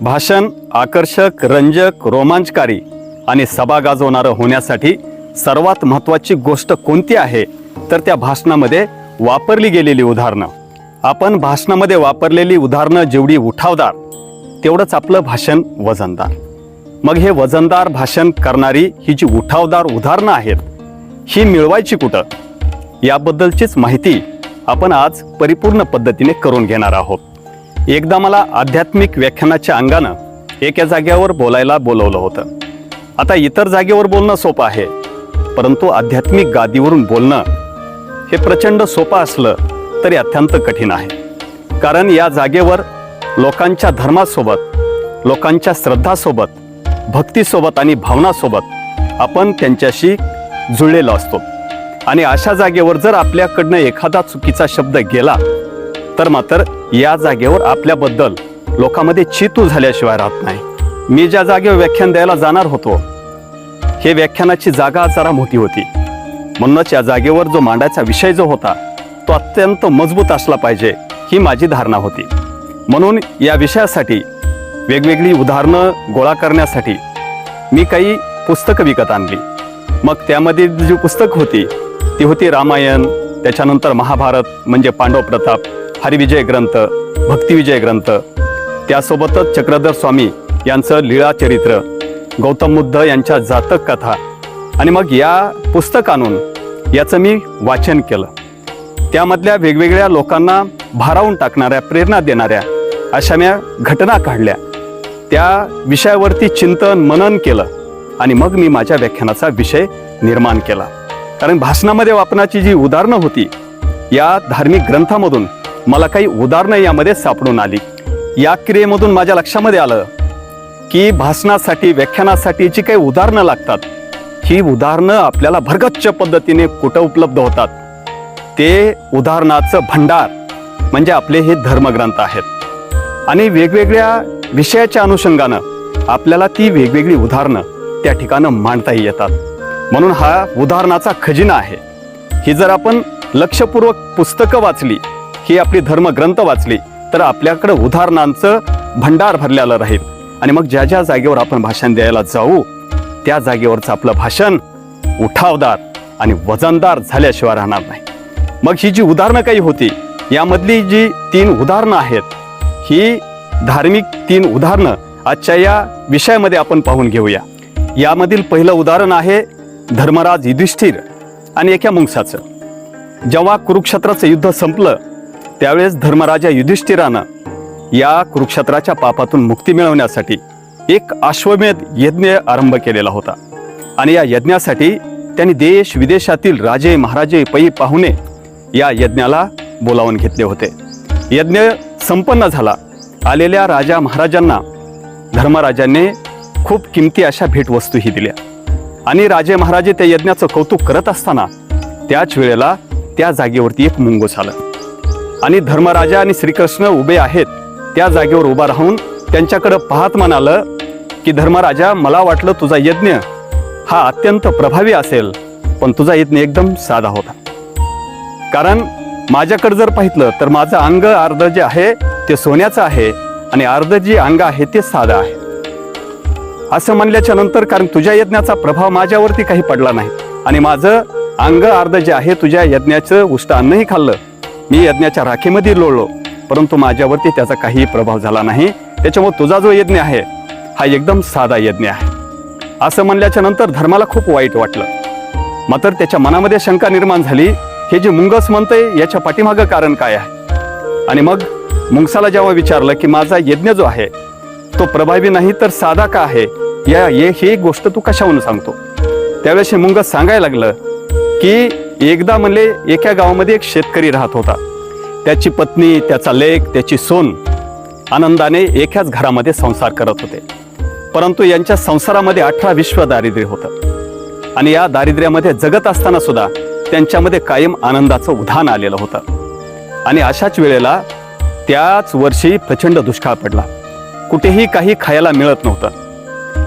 भाषण आकर्षक रंजक रोमांचकारी आणि सभा गाजवणारं होण्यासाठी सर्वात महत्त्वाची गोष्ट कोणती आहे? तर त्या भाषणामध्ये वापरली गेलेली उदाहरणं. आपण भाषणामध्ये वापरलेली उदाहरणं जेवढी उठावदार तेवढंच आपलं भाषण वजनदार. मग हे वजनदार भाषण करणारी ही जी उठावदार उदाहरणं आहेत ही मिळवायची कुठं? याबद्दलचीच माहिती आपण आज परिपूर्ण पद्धतीने करून घेणार आहोत. एकदा मला आध्यात्मिक व्याख्यानाच्या अंगानं एका जागेवर बोलायला बोलवलं होतं. आता इतर जागेवर बोलणं सोपं आहे परंतु आध्यात्मिक गादीवरून बोलणं हे प्रचंड सोपं असलं तरी अत्यंत कठीण आहे. कारण या जागेवर लोकांच्या धर्मासोबत लोकांच्या श्रद्धासोबत भक्तीसोबत आणि भावनासोबत आपण त्यांच्याशी जुळलेलो असतो. आणि अशा जागेवर जर आपल्याकडनं एखादा चुकीचा शब्द गेला तर मात्र या जागेवर आपल्याबद्दल लोकांमध्ये चितू झाल्याशिवाय राहत नाही. मी ज्या जागेवर व्याख्यान द्यायला जाणार होतो हे व्याख्यानाची जागा जरा मोठी होती. म्हणूनच या जागेवर जो मांडायचा विषय जो होता तो अत्यंत मजबूत असला पाहिजे ही माझी धारणा होती. म्हणून या विषयासाठी वेगवेगळी उदाहरणं गोळा करण्यासाठी मी काही पुस्तकं विकत आणली. मग त्यामध्ये जी पुस्तक होती ती होती रामायण त्याच्यानंतर महाभारत म्हणजे पांडव प्रताप हरिविजय ग्रंथ भक्तिविजय ग्रंथ. त्यासोबतच चक्रधर स्वामी यांचं लीळा चरित्र गौतम बुद्ध यांच्या जातक कथा आणि मग या पुस्तकानून याचं मी वाचन केलं. त्यामधल्या वेगवेगळ्या लोकांना भारावून टाकणाऱ्या प्रेरणा देणाऱ्या अशा म्या घटना काढल्या. त्या विषयावरती चिंतन मनन केलं आणि मग मी माझ्या व्याख्यानाचा विषय निर्माण केला. कारण भाषणामध्ये वापरण्याची जी उदाहरणं होती या धार्मिक ग्रंथामधून मला काही उदाहरणं यामध्ये सापडून आली. या क्रियेमधून माझ्या लक्षामध्ये आलं की भाषणासाठी व्याख्यानासाठी जी काही उदाहरणं लागतात ही उदाहरणं आपल्याला भरगच्च पद्धतीने कुठं उपलब्ध होतात? ते उदाहरणाचं भंडार म्हणजे आपले हे धर्मग्रंथ आहेत. आणि वेगवेगळ्या विषयाच्या अनुषंगानं आपल्याला ती वेगवेगळी उदाहरणं त्या ठिकाणं मांडताही येतात. म्हणून हा उदाहरणाचा खजिना आहे. ही जर आपण लक्षपूर्वक पुस्तकं वाचली ही आपली धर्मग्रंथ वाचली तर आपल्याकडं उदाहरणांचं भंडार भरलेलं राहील. आणि मग ज्या ज्या जागेवर आपण भाषण द्यायला जाऊ त्या जागेवरचं आपलं भाषण उठावदार आणि वजनदार झाल्याशिवाय राहणार नाही. मग ही जी उदाहरणं काही होती यामधली जी तीन उदाहरणं आहेत ही धार्मिक तीन उदाहरणं आजच्या या विषयामध्ये आपण पाहून घेऊया. यामधील पहिलं उदाहरण आहे धर्मराज युधिष्ठिर आणि एका मुंगसाचं. जेव्हा कुरुक्षेत्राचं युद्ध संपलं त्यावेळेस धर्मराजा युधिष्ठिरानं या कुरुक्षेत्राच्या पापातून मुक्ती मिळवण्यासाठी एक अश्वमेध यज्ञ आरंभ केलेला होता. आणि या यज्ञासाठी त्यांनी देश विदेशातील राजे महाराजे पै पाहुणे या यज्ञाला बोलावून घेतले होते. यज्ञ संपन्न झाला. आलेल्या राजा महाराजांना धर्मराजांनी खूप किमती अशा भेटवस्तूही दिल्या. आणि राजे महाराजे त्या यज्ञाचं कौतुक करत असताना त्याच वेळेला त्या जागेवरती एक मुंगूस आलं आणि धर्मराजा आणि श्रीकृष्ण उभे आहेत त्या जागेवर उभा राहून त्यांच्याकडं पाहत म्हणालं की धर्मराजा मला वाटलं तुझा यज्ञ हा अत्यंत प्रभावी असेल पण तुझा यज्ञ एकदम साधा होता. कारण माझ्याकडे जर पाहितलं तर माझं अंग अर्ध जे आहे ते सोन्याचं आहे आणि अर्ध जे अंग आहे ते साधं आहे. असं म्हणल्याच्या नंतर कारण तुझ्या यज्ञाचा प्रभाव माझ्यावरती काही पडला नाही आणि माझं अंग अर्ध जे आहे तुझ्या यज्ञाचं उष्ट अन्नही खाल्लं मी यज्ञाच्या राखेमध्ये लोळलो. परंतु माझ्यावरती त्याचा काही प्रभाव झाला नाही. त्याच्यामुळे तुझा जो यज्ञ आहे हा एकदम साधा यज्ञ आहे. असं म्हणल्याच्या नंतर धर्माला खूप वाईट वाटलं. मात्र त्याच्या मनामध्ये शंका निर्माण झाली हे जे मुंगस म्हणतंय याच्या पाठीमागं कारण काय आहे? आणि मग मुंगसाला जेव्हा विचारलं की माझा यज्ञ जो आहे तो प्रभावी नाही तर साधा का आहे? या हे ही गोष्ट तू कशावरून सांगतो? त्यावेळेस हे मुंगस सांगायला लागलं की एकदा म्हणले एका गावामध्ये एक शेतकरी राहत होता. त्याची पत्नी त्याचा लेक त्याची सोन आनंदाने एकाच घरामध्ये संसार करत होते. परंतु यांच्या संसारामध्ये अठरा विश्व दारिद्र्य होतं. आणि या दारिद्र्यामध्ये जगत असताना सुद्धा त्यांच्यामध्ये कायम आनंदाचं उधाण आलेलं होतं. आणि अशाच वेळेला त्याच वर्षी प्रचंड दुष्काळ पडला. कुठेही काही खायला मिळत नव्हतं.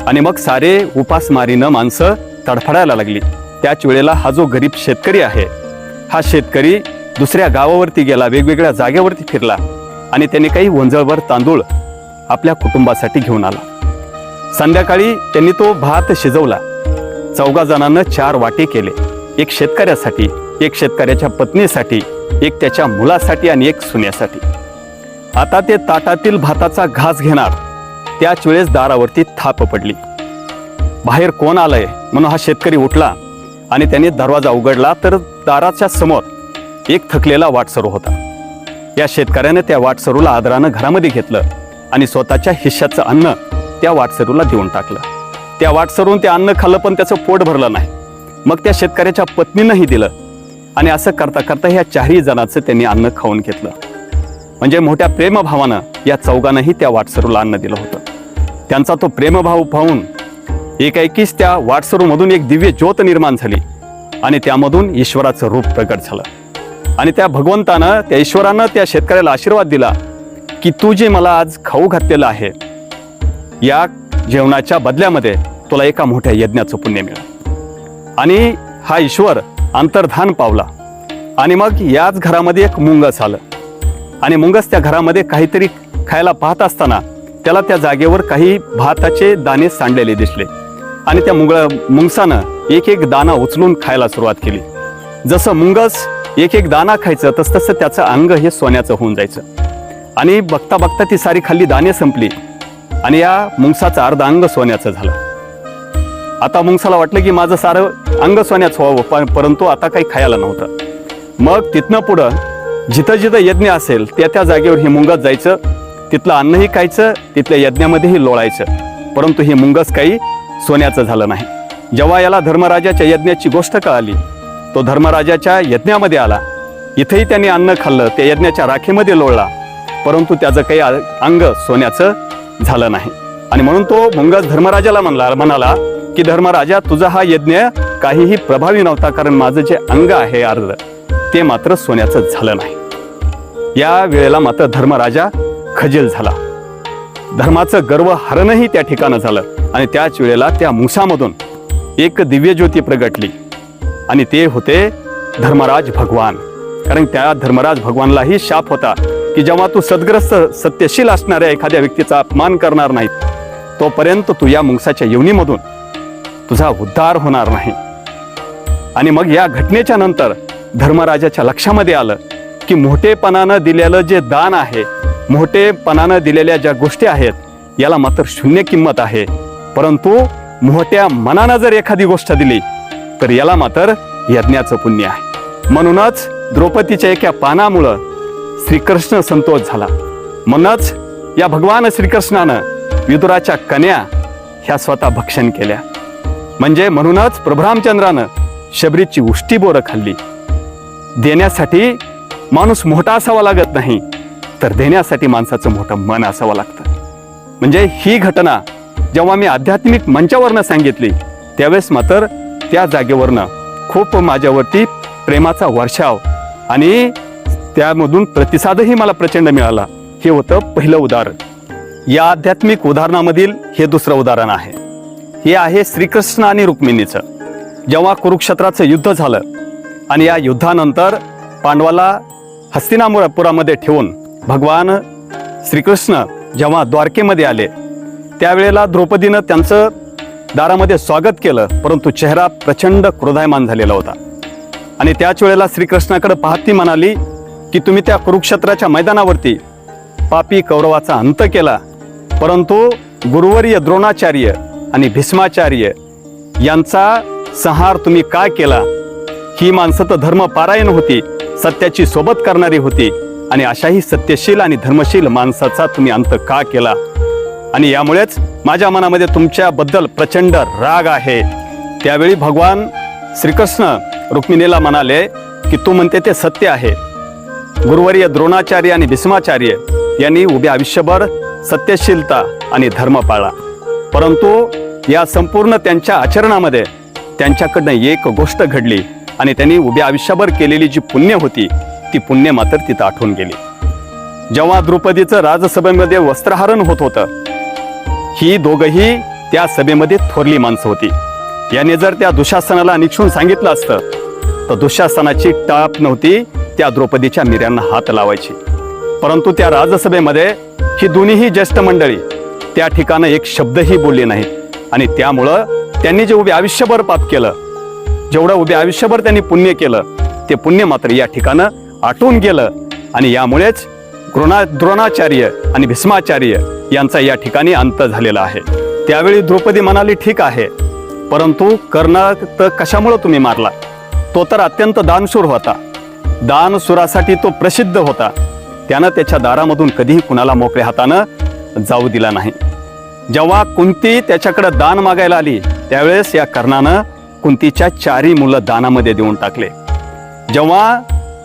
आणि मग सारे उपासमारीनं माणसं तडफडायला लागली. त्याच वेळेला हा जो गरीब शेतकरी आहे हा शेतकरी दुसऱ्या गावावरती गेला वेगवेगळ्या जागेवरती फिरला आणि त्याने काही वंजळभर तांदूळ आपल्या कुटुंबासाठी घेऊन आला. संध्याकाळी त्यांनी तो भात शिजवला. चौघा जणांना चार वाटे केले. एक शेतकऱ्यासाठी एक शेतकऱ्याच्या पत्नीसाठी एक त्याच्या मुलासाठी आणि एक सुन्यासाठी. आता ते ताटातील भाताचा घास घेणार. त्याच वेळेस दारावरती थाप पडली. बाहेर कोण आलंय? म्हणून हा शेतकरी उठला. आणि त्याने दरवाजा उघडला तर दाराच्या समोर एक थकलेला वाटसरू होता. या शेतकऱ्याने त्या वाटसरूला आदरानं घरामध्ये घेतलं आणि स्वतःच्या हिश्श्याचं अन्न त्या वाटसरूला देऊन टाकलं. त्या वाटसरून ते अन्न खाल्लं पण त्याचं पोट भरलं नाही. मग त्या शेतकऱ्याच्या पत्नीनंही दिलं आणि असं करता करता ह्या चारही जणांचं त्यांनी अन्न खाऊन घेतलं. म्हणजे मोठ्या प्रेमभावानं या चौघांनाही त्या वाटसरूला अन्न दिलं होतं. त्यांचा तो प्रेमभाव पाहून एकाएकीच त्या वाटसरूमधून एक दिव्य ज्योत निर्माण झाली आणि त्यामधून ईश्वराचं रूप प्रकट झालं. आणि त्या भगवंतानं त्या ईश्वरानं त्या शेतकऱ्याला आशीर्वाद दिला की तू जे मला आज खाऊ घातलेलं आहे या जेवणाच्या बदल्यामध्ये तुला एका मोठ्या यज्ञाचं पुण्य मिळालं. आणि हा ईश्वर अंतर्धान पावला आणि मग याच घरामध्ये एक मुंगस आलं आणि मुंगस त्या घरामध्ये काहीतरी खायला पाहत असताना त्याला त्या जागेवर काही भाताचे दाणे सांडलेले दिसले. आणि त्या मुंगळ मुंगसानं एक एक दाना उचलून खायला सुरुवात केली. जसं मुंगस एक एक दाना खायचं तस तसं त्याचं अंग हे सोन्याचं होऊन जायचं. आणि बघता बघता ती सारी खाल्ली दाणे संपली आणि या मुंगसाचं अर्ध अंग सोन्याचं झालं. आता मुंगसाला वाटलं की माझं सारं अंग सोन्याचं व्हावं पण परंतु आता काही खायला नव्हतं. मग तिथनं पुढं जिथं जिथं यज्ञ असेल त्या त्या जागेवर हे मुंगस जायचं तिथलं अन्नही खायचं तिथल्या यज्ञामध्येही लोळायचं. परंतु हे मुंगस काही सोन्याचं झालं नाही. जेव्हा याला धर्मराजाच्या यज्ञाची गोष्ट कळाली तो धर्मराजाच्या यज्ञामध्ये आला. इथेही त्यांनी अन्न खाल्लं त्या यज्ञाच्या राखेमध्ये लोळला परंतु त्याचं काही अंग सोन्याचं झालं नाही. आणि म्हणून तो मुंगस धर्मराजाला म्हणला म्हणाला की धर्मराजा तुझा हा यज्ञ काहीही प्रभावी नव्हता कारण माझं जे अंग आहे अर्ध ते मात्र सोन्याचं झालं नाही. या वेळेला मात्र धर्मराजा खजील झाला. धर्माचं गर्व हरणही त्या ठिकाणं झालं. आणि त्याच वेळेला त्या मुसामधून एक दिव्य ज्योती प्रगटली. आणि ते होते धर्मराज भगवान. कारण त्या धर्मराज भगवानलाही शाप होता की जेव्हा तू सद्ग्रस्त सत्यशील असणाऱ्या एखाद्या व्यक्तीचा अपमान करणार नाही तोपर्यंत तू या मुंगसाच्या येवणीमधून तुझा उद्धार होणार नाही. आणि मग या घटनेच्या नंतर धर्मराजाच्या लक्षामध्ये आलं की मोठेपणानं दिलेलं जे दान आहे मोठेपणानं दिलेल्या ज्या गोष्टी आहेत याला मात्र शून्य किंमत आहे. परंतु मोठ्या मनानं जर एखादी गोष्ट दिली तर याला मात्र यज्ञाचं पुण्य आहे. म्हणूनच द्रौपदीच्या एका पानामुळं श्रीकृष्ण संतोष झाला. म्हणूनच या भगवान श्रीकृष्णानं विदुराच्या कन्या ह्या स्वतः भक्षण केल्या. म्हणजे म्हणूनच प्रभुरामचंद्रानं शबरीची उष्टी बोरं खाल्ली. देण्यासाठी माणूस मोठा असावा लागत नाही. तर देण्यासाठी माणसाचं मोठं मन असावं लागतं. म्हणजे ही घटना जेव्हा मी आध्यात्मिक मंचावरनं सांगितली त्यावेळेस मात्र त्या जागेवरनं खूप माझ्यावरती प्रेमाचा वर्षाव आणि त्यामधून प्रतिसादही मला प्रचंड मिळाला. हे होतं पहिलं उदाहरण. या आध्यात्मिक उदाहरणामधील हे दुसरं उदाहरण आहे. हे आहे श्रीकृष्ण आणि रुक्मिणीचं. जेव्हा कुरुक्षेत्राचं युद्ध झालं आणि या युद्धानंतर पांडवाला हस्तिनापुरामध्ये ठेवून भगवान श्रीकृष्ण जेव्हा द्वारकेमध्ये आले त्यावेळेला द्रौपदीनं त्यांचं दारामध्ये स्वागत केलं परंतु चेहरा प्रचंड क्रोधायमान झालेला होता. आणि त्याच वेळेला श्रीकृष्णाकडे पाहत ती म्हणाली की तुम्ही त्या कुरुक्षेत्राच्या मैदानावरती पापी कौरवाचा अंत केला परंतु गुरुवर्य द्रोणाचार्य आणि भीष्माचार्य यांचा संहार तुम्ही का केला? ही माणसं तर धर्म पारायण होती सत्याची सोबत करणारी होती. आणि अशाही सत्यशील आणि धर्मशील माणसाचा तुम्ही अंत का केला? आणि यामुळेच माझ्या मनामध्ये तुमच्याबद्दल प्रचंड राग आहे. त्यावेळी भगवान श्रीकृष्ण रुक्मिणीला म्हणाले की तू म्हणते ते सत्य आहे. गुरुवर्य द्रोणाचार्य आणि भीष्माचार्य यांनी उभ्या आयुष्यभर सत्यशीलता आणि धर्म पाळला. परंतु या संपूर्ण त्यांच्या आचरणामध्ये त्यांच्याकडनं एक गोष्ट घडली आणि त्यांनी उभ्या आयुष्यभर केलेली जी पुण्य होती ती पुण्य मात्र तिथं आठवून गेली. जेव्हा द्रौपदीचं राजसभेमध्ये वस्त्रहरण होत होतं ही दोघही त्या सभेमध्ये थोरली माणसं होती. याने जर त्या दुशासनाला निक्षून सांगितलं असतं तर दुशासनाची टाप नव्हती त्या द्रौपदीच्या मिऱ्यांना हात लावायची. परंतु त्या राजसभेमध्ये ही दोन्हीही ज्येष्ठ मंडळी त्या ठिकाणं एक शब्दही बोलले नाहीत. आणि त्यामुळं त्यांनी जे उभे आयुष्यभर पाप केलं जेवढं उभे आयुष्यभर त्यांनी पुण्य केलं ते पुण्य मात्र या ठिकाणं आटून गेलं. आणि यामुळेच द्रोणा द्रोणाचार्य आणि भीष्माचार्य यांचा या ठिकाणी अंत झालेला आहे. त्यावेळी द्रौपदी म्हणाली ठीक आहे. परंतु कर्ण तर कशामुळं तुम्ही मारला? तो तर अत्यंत दानशूर होता. दानशुरासाठी तो प्रसिद्ध होता. त्यानं त्याच्या दारामधून कधीही कुणाला मोकळ्या हातानं जाऊ दिला नाही. जेव्हा कुंती त्याच्याकडे दान मागायला आली त्यावेळेस या कर्णानं कुंतीच्या चारी मुलं दानामध्ये देऊन टाकले. जेव्हा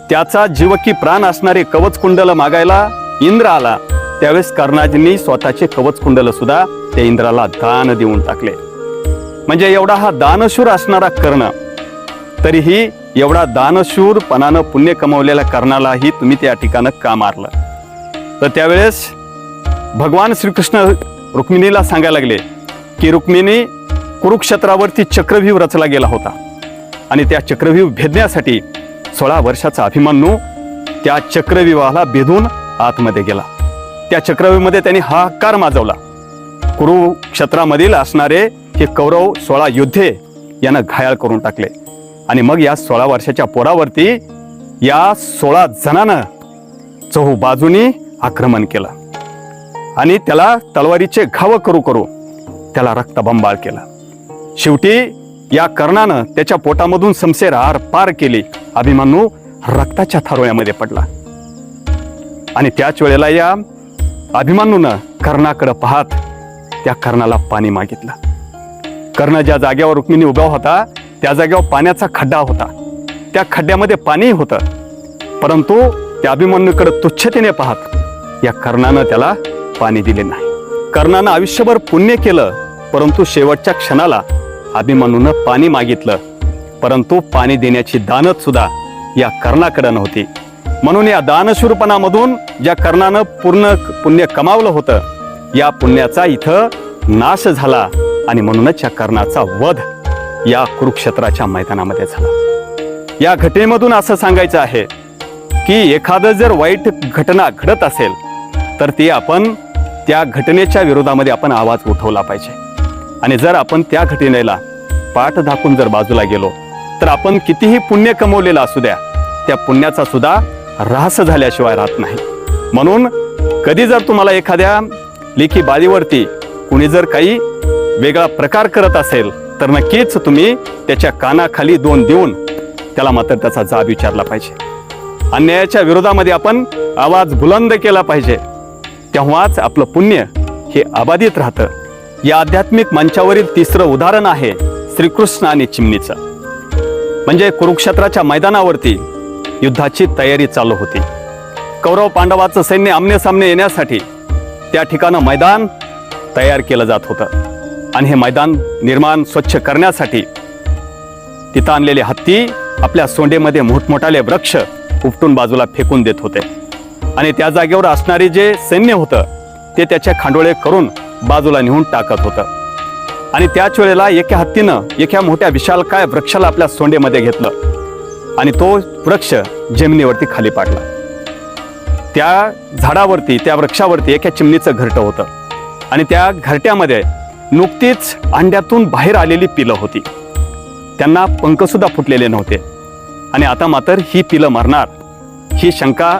त्याचा जीव की प्राण असणारे कवच कुंडल मागायला इंद्र आला. त्यावेळेस कर्णाजींनी स्वतःचे कवच कुंडल सुद्धा त्या इंद्राला दान देऊन टाकले. म्हणजे एवढा हा दानशूर असणारा कर्ण तरीही एवढा दानशूरपणानं पुण्य कमवलेल्या कर्णालाही तुम्ही त्या ठिकाणं का मारलं? तर त्यावेळेस भगवान श्रीकृष्ण रुक्मिणीला सांगायला लागले की रुक्मिणी कुरुक्षेत्रावरती चक्रव्यूह रचला गेला होता. आणि त्या चक्रव्यूह भेदण्यासाठी सोळा वर्षाचा अभिमन्यू त्या चक्रव्यूहाला बेधून आतमध्ये गेला. त्या चक्रव्यूहमध्ये त्यांनी हाकार माजवला. कुरुक्षेत्रामधील असणारे हे कौरव सोळा योद्धे यांना घायाळ करून टाकले. आणि मग या सोळा वर्षाच्या पोरावरती या सोळा जणानं चहू बाजूनी आक्रमण केलं. आणि त्याला तलवारीचे घाव करू करू त्याला रक्तबंबाळ केला. शेवटी या कर्णानं त्याच्या पोटामधून समसेर आर पार केली. अभिमन्यू रक्ताच्या थारोळ्यामध्ये पडला. आणि त्याच वेळेला या अभिमन्यूनं कर्णाकडं पाहत त्या कर्णाला पाणी मागितलं. कर्ण ज्या जागेवर रुक्मिणी उभा होता त्या जागेवर पाण्याचा खड्डा होता. त्या खड्ड्यामध्ये पाणी होतं. परंतु त्या अभिमन्यूकडे तुच्छतेने पाहत या कर्णानं त्याला पाणी दिले नाही. कर्णानं आयुष्यभर पुण्य केलं परंतु शेवटच्या क्षणाला अभिमन्यूनं पाणी मागितलं परंतु पाणी देण्याची दानत सुद्धा या कर्णाकडे नव्हती. म्हणून या दानशूरपणामधून ज्या कर्णानं पूर्ण पुण्य कमावलं होतं या पुण्याचा इथं नाश झाला आणि म्हणूनच या कर्णाचा वध या कुरुक्षेत्राच्या मैदानामध्ये झाला. या घटनेमधून असं सांगायचं आहे की एखादं जर वाईट घटना घडत असेल तर ती आपण त्या घटनेच्या विरोधामध्ये आपण आवाज उठवला पाहिजे. आणि जर आपण त्या घटनेला पाठ दाखवून जर बाजूला गेलो तर आपण कितीही पुण्य कमवलेलं असू द्या त्या पुण्याचा सुद्धा ऱ्हास झाल्याशिवाय राहत नाही. म्हणून कधी जर तुम्हाला एखाद्या लेखी बारीवरती कुणी जर काही वेगळा प्रकार करत असेल तर नक्कीच तुम्ही त्याच्या कानाखाली दोन देऊन त्याला मात्र त्याचा जाब विचारला पाहिजे. अन्यायाच्या विरोधामध्ये आपण आवाज बुलंद केला पाहिजे. तेव्हाच आपलं पुण्य हे अबाधित राहतं. या आध्यात्मिक मंचावरील तिसरं उदाहरण आहे श्रीकृष्ण आणि चिमणीचं. म्हणजे कुरुक्षेत्राच्या मैदानावरती युद्धाची तयारी चालू होती. कौरव पांडवाचं सैन्य आमने सामने येण्यासाठी त्या ठिकाणं मैदान तयार केलं जात होतं. आणि हे मैदान निर्माण स्वच्छ करण्यासाठी तिथं आणलेले हत्ती आपल्या सोंडेमध्ये मोठमोठाले वृक्ष उपटून बाजूला फेकून देत होते. आणि त्या जागेवर असणारे जे सैन्य होतं ते त्याचे खांडोळे करून बाजूला नेऊन टाकत होतं. आणि त्याच वेळेला एका हत्तीनं एका मोठ्या विशालकाय वृक्षाला आपल्या सोंडेमध्ये घेतलं. आणि तो वृक्ष जमिनीवरती खाली पाडला. त्या झाडावरती त्या वृक्षावरती एका चिमणीचं घरटं होतं. आणि त्या घरट्यामध्ये नुकतीच अंड्यातून बाहेर आलेली पिलं होती. त्यांना पंखसुद्धा फुटलेले नव्हते. आणि आता मात्र ही पिलं मरणार ही शंका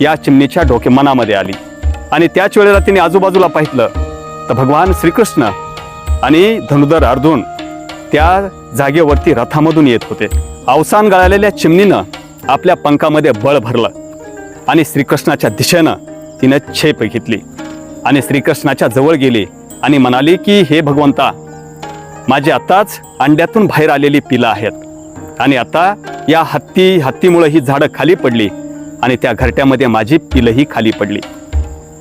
या चिमणीच्या डोके मनामध्ये आली. आणि त्याच वेळेला तिने आजूबाजूला पाहिलं तर भगवान श्रीकृष्ण आणि धनुधर अर्जुन त्या जागेवरती रथामधून येत होते. अवसान गळालेल्या चिमणीनं आपल्या पंखामध्ये बळ भरलं आणि श्रीकृष्णाच्या दिशेनं तिनं छेप घेतली. आणि श्रीकृष्णाच्या जवळ गेली आणि म्हणाली की हे भगवंता माझी आत्ताच अंड्यातून बाहेर आलेली पिलं आहेत. आणि आता या हत्ती हत्तीमुळं ही झाडं खाली पडली आणि त्या घरट्यामध्ये माझी पिलंही खाली पडली.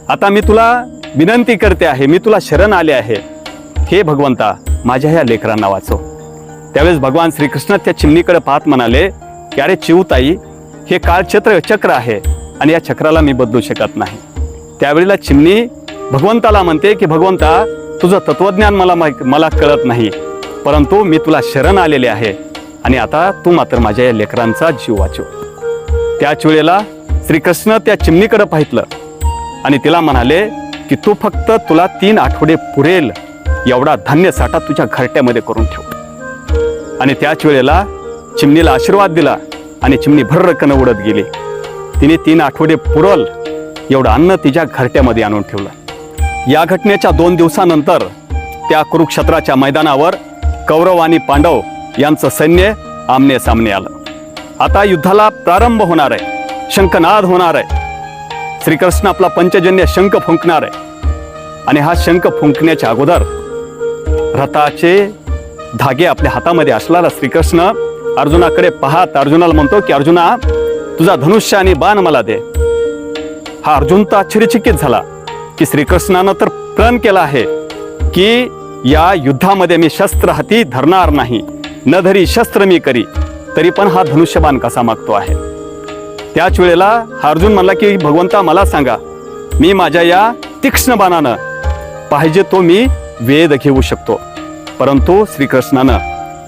आता मी तुला विनंती करते आहे मी तुला शरण आले आहे. हे भगवंता माझ्या ह्या लेकरांना वाचव. त्यावेळेस भगवान श्रीकृष्ण त्या चिमणीकडे पाहत म्हणाले की अरे चिवताई हे काळचक्र चक्र आहे आणि या चक्राला मी बदलू शकत नाही. त्यावेळेला चिमणी भगवंताला म्हणते की भगवंता तुझं तत्वज्ञान मला मला कळत नाही परंतु मी तुला शरण आलेले आहे आणि आता तू मात्र माझ्या या लेकरांचा जीव वाचव. त्याच वेळेला श्रीकृष्ण त्या चिमणीकडे पाहितलं आणि तिला म्हणाले की तू फक्त तुला तीन आठवडे पुरेल एवढा धान्य साठा तुझ्या घरट्यामध्ये करून ठेव. आणि त्याच वेळेला चिमणीला आशीर्वाद दिला आणि चिमणी भर्रकन उडत गेली. तिने तीन आठवडे पुरल एवढं अन्न तिच्या घरट्यामध्ये आणून ठेवलं. या घटनेच्या दोन दिवसानंतर त्या कुरुक्षेत्राच्या मैदानावर कौरव आणि पांडव यांचं सैन्य आमने सामने आलं. आता युद्धाला प्रारंभ होणार आहे शंखनाद होणार आहे. श्रीकृष्ण आपला पंचजन्य शंख फुंकणार आहे. आणि हा शंख फुंकण्याच्या अगोदर रथाचे धागे आपल्या हातामध्ये असलेला श्रीकृष्ण अर्जुनाकडे पाहत अर्जुनाला म्हणतो की अर्जुना तुझा धनुष्य आणि बाण मला दे. हा अर्जुन तर आश्चर्यचकित झाला की श्रीकृष्णानं तर प्रण केला आहे की या युद्धामध्ये मी शस्त्र हाती धरणार नाही. न धरी शस्त्र मी करी तरी पण हा धनुष्यबाण कसा मागतो आहे? त्याच वेळेला अर्जुन म्हणला की भगवंता मला सांगा मी माझ्या या तीक्ष्ण बाणानं पाहिजे तो मी वेद घेऊ शकतो. परंतु श्रीकृष्णानं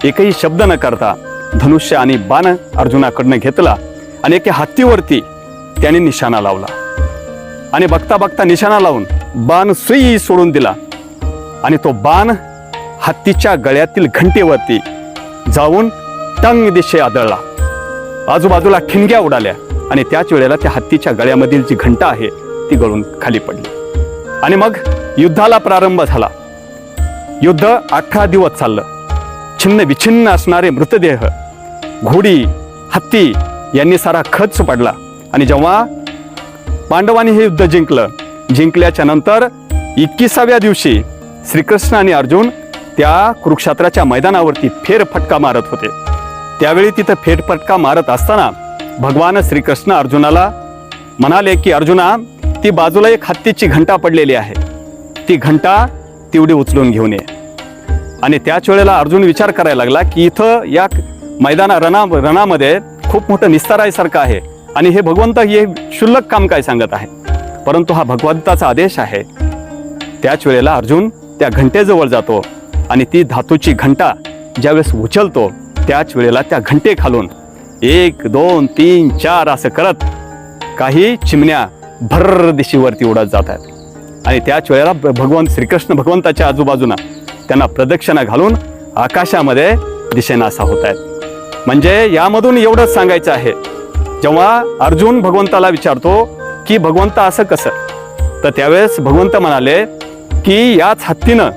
एकही शब्द न करता धनुष्य आणि बाण अर्जुनाकडनं घेतला आणि एका हत्तीवरती त्याने निशाणा लावला. आणि बघता बघता निशाणा लावून बाण सुई सोडून दिला. आणि तो बाण हत्तीच्या गळ्यातील घंटेवरती जाऊन टंग दिशे आदळला. आजूबाजूला ठिणग्या उडाल्या. आणि त्याच वेळेला त्या हत्तीच्या गळ्यामधील जी घंटा आहे ती गळून खाली पडली. आणि मग युद्धाला प्रारंभ झाला. युद्ध अठरा दिवस चाललं. छिन्न विछिन्न असणारे मृतदेह घोडी हत्ती यांनी सारा खच पडला. आणि जेव्हा पांडवांनी हे युद्ध जिंकलं जिंकल्याच्या नंतर एकविसाव्या दिवशी श्रीकृष्ण आणि अर्जुन त्या कुरुक्षेत्राच्या मैदानावरती फेरफटका मारत होते. त्यावेळी तिथं फेरफटका मारत असताना भगवान श्रीकृष्ण अर्जुनाला म्हणाले की अर्जुना ती बाजूला एक हत्तीची घंटा पडलेली आहे. ती घंटा तेवढी उचलून घेऊन ये. आणि त्याच वेळेला अर्जुन विचार करायला लागला की इथं या मैदाना रणा रणामध्ये खूप मोठं निस्तारायसारखं आहे आणि हे भगवंत हे क्षुल्लक काम काय सांगत आहे? परंतु हा भगवंताचा आदेश आहे. त्याच वेळेला अर्जुन त्या घंटेजवळ जातो आणि ती धातूची घंटा ज्यावेळेस उचलतो त्याच वेळेला त्या घंटे खालून एक दोन तीन चार असं करत काही चिमण्या भर दिशेवरती उडत जात आहेत आणि त्याच वेळेला भगवंत भगवान श्रीकृष्ण भगवंताच्या आजूबाजूला त्यांना प्रदक्षिणा घालून आकाशामध्ये दिशेनासा होत आहेत म्हणजे यामधून एवढंच सांगायचं आहे. जेव्हा अर्जुन भगवंताला विचारतो की भगवंत असं कसं? तर त्यावेळेस भगवंत म्हणाले की याच हत्तीनं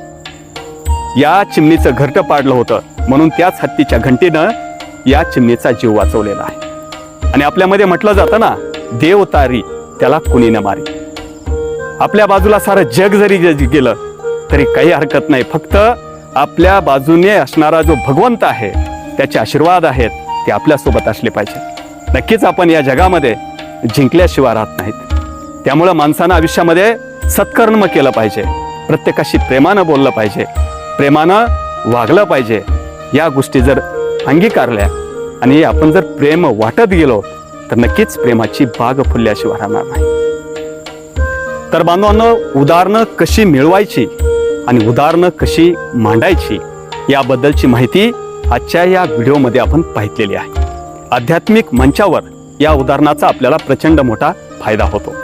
या चिमणीचं घरटं पाडलं होतं. म्हणून त्याच हत्तीच्या घंटीनं या चिमणीचा जीव वाचवलेला आहे. आणि आपल्यामध्ये म्हटलं जातं ना देव तारी त्याला कुणी न मारी. आपल्या बाजूला सारं जग जरी गेलं तरी काही हरकत नाही. फक्त आपल्या बाजूने असणारा जो भगवंत आहे त्याचे आशीर्वाद आहेत ते आपल्यासोबत असले पाहिजे. नक्कीच आपण या जगामध्ये जिंकल्याशिवाय राहत नाहीत. त्यामुळं माणसानं आयुष्यामध्ये सत्कर्म केलं पाहिजे. प्रत्येकाशी प्रेमानं बोललं पाहिजे. प्रेमानं वागलं पाहिजे. या गोष्टी जर अंगीकारल्या. आणि आपण जर प्रेम वाटत गेलो तर नक्कीच प्रेमाची बाग फुलल्याशिवाय राहणार नाही. तर बांधवांनो उदाहरणं कशी मिळवायची आणि उदाहरणं कशी मांडायची याबद्दलची माहिती आजच्या या व्हिडिओमध्ये आपण पाहितलेली आहे. आध्यात्मिक मंचावर या उदाहरणाचा आपल्याला प्रचंड मोठा फायदा होतो.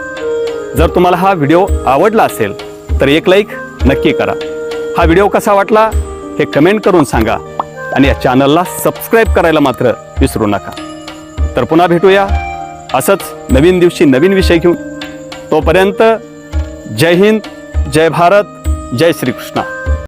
जर तुम्हाला हा व्हिडिओ आवडला असेल तर एक लाईक नक्की करा. हा व्हिडिओ कसा वाटला हे कमेंट करून सांगा. आणि या चॅनलला सबस्क्राईब करायला मात्र विसरू नका. तर पुन्हा भेटूया. असंच नवीन दिवशी नवीन विषय घेऊन. तोपर्यंत जय हिंद जय भारत जय श्रीकृष्णा.